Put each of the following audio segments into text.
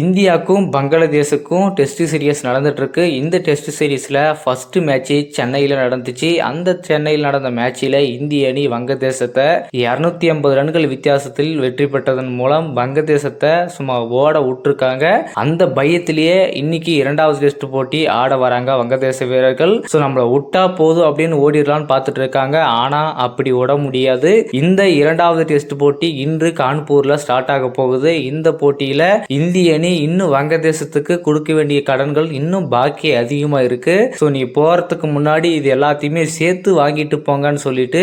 இந்தியாவுக்கும் பங்களாதேஷுக்கும் test serious நடந்துகிட்ருக்கு இந்த டெஸ்ட் சீரீஸில் ஃபஸ்ட்டு மேட்ச்சு சென்னையில் நடந்துச்சு. அந்த சென்னையில் நடந்த மேட்ச்சில் இந்திய அணி வங்கதேசத்தை இரநூத்தி ஐம்பது ரன்கள் வித்தியாசத்தில் வெற்றி பெற்றதன் மூலம் வங்கதேசத்தை சும்மா ஓட விட்டுருக்காங்க. அந்த பயத்திலேயே இன்னைக்கு இரண்டாவது டெஸ்ட் போட்டி ஆட வராங்க வங்கதேச வீரர்கள். ஸோ நம்மளை விட்டா போதும் அப்படின்னு ஓடிடலாம்னு பார்த்துட்டு இருக்காங்க ஆனால் அப்படி ஓட முடியாது. இந்த இரண்டாவது டெஸ்ட் போட்டி இன்று கான்பூரில் ஸ்டார்ட் ஆக போகுது. இந்த போட்டியில் இந்திய அணி இன்னும் வங்கதேசத்துக்கு கொடுக்க வேண்டிய கடன்கள் இன்னும் பாக்கி அதிகமாக இருக்கு. ஸோ நீ போகிறதுக்கு முன்னாடி இது எல்லாத்தையுமே சேர்த்து வாங்கிட்டு போங்கன்னு சொல்லிட்டு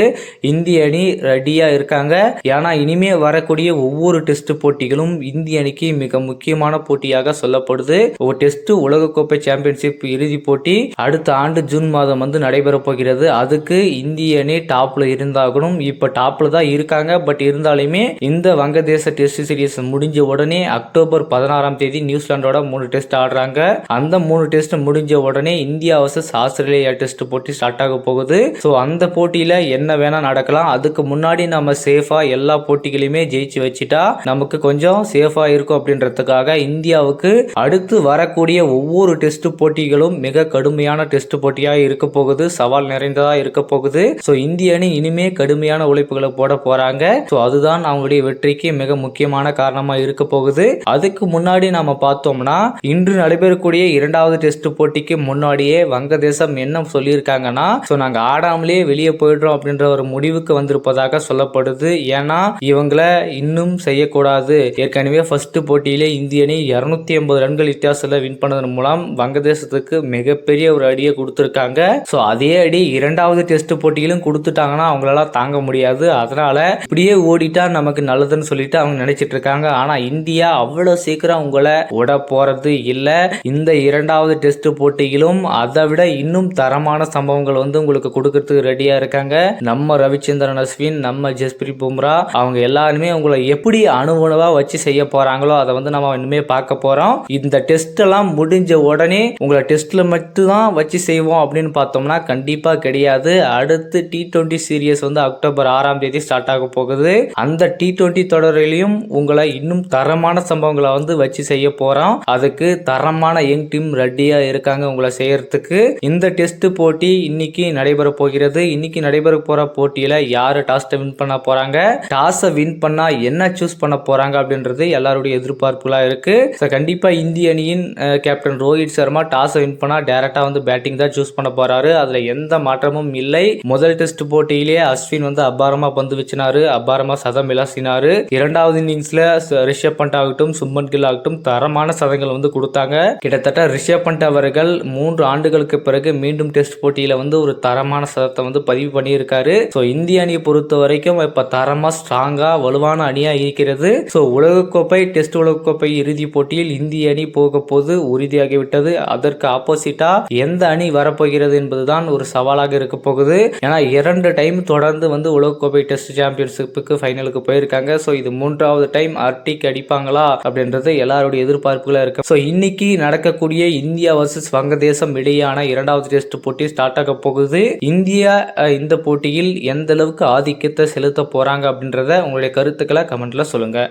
இந்திய அணி ரெடியாக இருக்காங்க. ஏன்னா இனிமே வரக்கூடிய ஒவ்வொரு டெஸ்ட் போட்டிகளும் இந்திய அணிக்கு மிக முக்கியமான போட்டியாக சொல்லப்படுது. ஒரு டெஸ்ட் உலகக்கோப்பை சாம்பியன்ஷிப் இறுதி போட்டி அடுத்த ஆண்டு ஜூன் மாதம் வந்து நடைபெற போகிறது. அதுக்கு இந்திய அணி டாப்ல இருந்தாகணும். இப்போ டாப்ல தான் இருக்காங்க. பட் இருந்தாலுமே இந்த வங்கதேச டெஸ்ட் சீரிஸ் முடிஞ்ச உடனே அக்டோபர் பதினாறாம் தேதி நியூசிலாண்டோட மூணு டெஸ்ட் ஆடுறாங்க. அந்த மூணு டெஸ்ட் முடிஞ்ச உடனே இந்தியா வர்சஸ் ஆஸ்திரேலியா டெஸ்ட் போட்டி ஸ்டார்ட் ஆக போகுது. ஸோ அந்த போட்டியில என்ன வேணா நடக்கலாம். அதுக்கு முன்னாடி நம்ம சேஃபா எல்லா போட்டிகளையுமே ஜெயிச்சு வச்சுட்டா நமக்கு கொஞ்சம் சேஃபா இருக்கும் அப்படின்றதுக்காக இந்தியாவுக்கு அடுத்து வரக்கூடிய ஒவ்வொரு டெஸ்ட் போட்டிகளும் மிக கடுமையான டெஸ்ட் போட்டியா இருக்க போகுது. சவால் நிறைந்ததா இருக்க போகுது. ஸோ இந்திய அணி இனிமே கடுமையான உழைப்புகளை போட போறாங்க. ஸோ அதுதான் அவங்களுடைய வெற்றிக்கு மிக முக்கியமான காரணமா இருக்க போகுது. அதுக்கு முன்னாடி முன்னாடி நாம பார்த்தோம்னா இன்று நடைபெறக்கூடிய இரண்டாவது டெஸ்ட் போட்டிக்கு முன்னாடியே வங்கதேசம் என்ன சொல்லியிருக்காங்கன்னா ஸோ நாங்கள் ஆடாமலே வெளியே போயிடுறோம் அப்படின்ற ஒரு முடிவுக்கு வந்திருப்பதாக சொல்லப்படுது. ஏன்னா இவங்கள இன்னும் செய்யக்கூடாது. ஏற்கனவே ஃபர்ஸ்ட் போட்டியிலே இந்திய அணி இரநூத்தி ஐம்பது ரன்கள் வித்தியாசத்தில் வின் பண்ணதன் மூலம் வங்கதேசத்துக்கு மிகப்பெரிய ஒரு அடியை கொடுத்துருக்காங்க. ஸோ அதே அடி இரண்டாவது டெஸ்ட் போட்டியிலும் கொடுத்துட்டாங்கன்னா அவங்களால தாங்க முடியாது. அதனால இப்படியே ஓடிட்டா நமக்கு நல்லதுன்னு சொல்லிட்டு அவங்க நினைச்சிட்டு இருக்காங்க. ஆனா இந்தியா அவ்வளவு சீக்கிரம் உங்களை விட போறது இல்லை. இந்த இரண்டாவது டெஸ்ட் போட்டியிலும் அதை விட இன்னும் தரமான சம்பவங்கள் வந்து உங்களுக்கு கொடுக்கறதுக்கு ரெடியா இருக்காங்க. நம்ம ரவிச்சந்திரன் அஸ்வின் நம்ம ஜஸ்பிரித் பும்ரா அவங்க எல்லாருமே உங்களை எப்படி அணுகுணவா வச்சு செய்ய போறாங்களோ அதை வந்து நம்ம இனிமே பார்க்க போறோம். இந்த டெஸ்ட் எல்லாம் முடிஞ்ச உடனே உங்களை டெஸ்ட்ல மட்டும் தான் வச்சு செய்வோம் அப்படின்னு பார்த்தோம்னா கண்டிப்பா கிடையாது. அடுத்து டி டுவெண்ட்டி சீரியஸ் வந்து அக்டோபர் ஆறாம் தேதி ஸ்டார்ட் ஆக போகுது. அந்த டி டுவெண்ட்டி தொடரிலையும் உங்களை இன்னும் தரமான சம்பவங்களை வந்து வச்சு செய்ய போறோம். அதுக்கு தரமான யங் டீம் ரெடியா இருக்காங்க உங்களை செய்யறதுக்கு. இந்த டெஸ்ட் போட்டி இன்னைக்கு நடைபெற போகிறது. இன்னைக்கு நடைபெற போற போட்டியில யாரு டாஸ் வின் பண்ண போறாங்க? டாஸை வின் பண்ணா என்ன சூஸ் பண்ண போறாங்க அப்படின்றது எல்லாருடைய எதிர்பார்ப்புகளா இருக்கு. ஸோ கண்டிப்பா இந்திய அணியின் கேப்டன் ரோஹித் சர்மா டாஸை வின் பண்ணா டேரக்டா வந்து பேட்டிங் தான் சூஸ் பண்ண போறாரு. அதுல எந்த மாற்றமும் இல்லை. முதல் டெஸ்ட் போட்டியிலேயே அஸ்வின் வந்து அபாரமா பந்து வச்சினாரு. அபாரமா சதம் விளாசினாரு. இரண்டாவது இன்னிங்ஸ்ல ரிஷப் பண்ட் ஆகட்டும் சும்மன் கில் ஆகட்டும் தரமான சதங்கள் வந்து கொடுத்தாங்க. கிட்டத்தட்ட ரிஷப் பண்ட் அவர்கள் மூன்று ஆண்டுகளுக்கு பிறகு மீண்டும் டெஸ்ட் போட்டியில வந்து ஒரு தரமான சதத்தை வந்து பதிவு பண்ணியிருக்காரு. ஸோ இந்திய அணியை பொறுத்த வரைக்கும் இப்ப தரமா ஸ்ட்ராங்கா வலுவான அணியா இருக்கிறது. ஸோ உலகக்கோப்பை டெஸ்ட் உலகக்கோப்பை இறுதிப் போட்டியில் இந்திய அணி போக போது உறுதியாகிவிட்டது. அதற்கு ஆப்போசிட்டா எந்த அணி வரப்போகிறது என்பதுதான் ஒரு சவாலாக இருக்க போகுது. ஏன்னா இரண்டு டைம் தொடர்ந்து வந்து உலகக்கோப்பை டெஸ்ட் சாம்பியன்ஷிப்புக்கு ஃபைனலுக்கு போயிருக்காங்க. ஸோ இது மூன்றாவது டைம் அர்டிக் அடிப்பாங்களா அப்படின்றது எல்லாருடைய எதிர்பார்ப்புகளாக இருக்கு ஸோ இன்னைக்கு நடக்கக்கூடிய இந்தியா வர்சஸ் வங்கதேசம் இடையேயான இரண்டாவது டெஸ்ட் போட்டி ஸ்டார்ட் ஆக போகுது. இந்தியா இந்த போட்டியில் எந்த அளவுக்கு ஆதிக்கத்தை செலுத்த போறாங்க அப்படின்றத உங்களுடைய கருத்துக்களை கமெண்ட்ல சொல்லுங்க.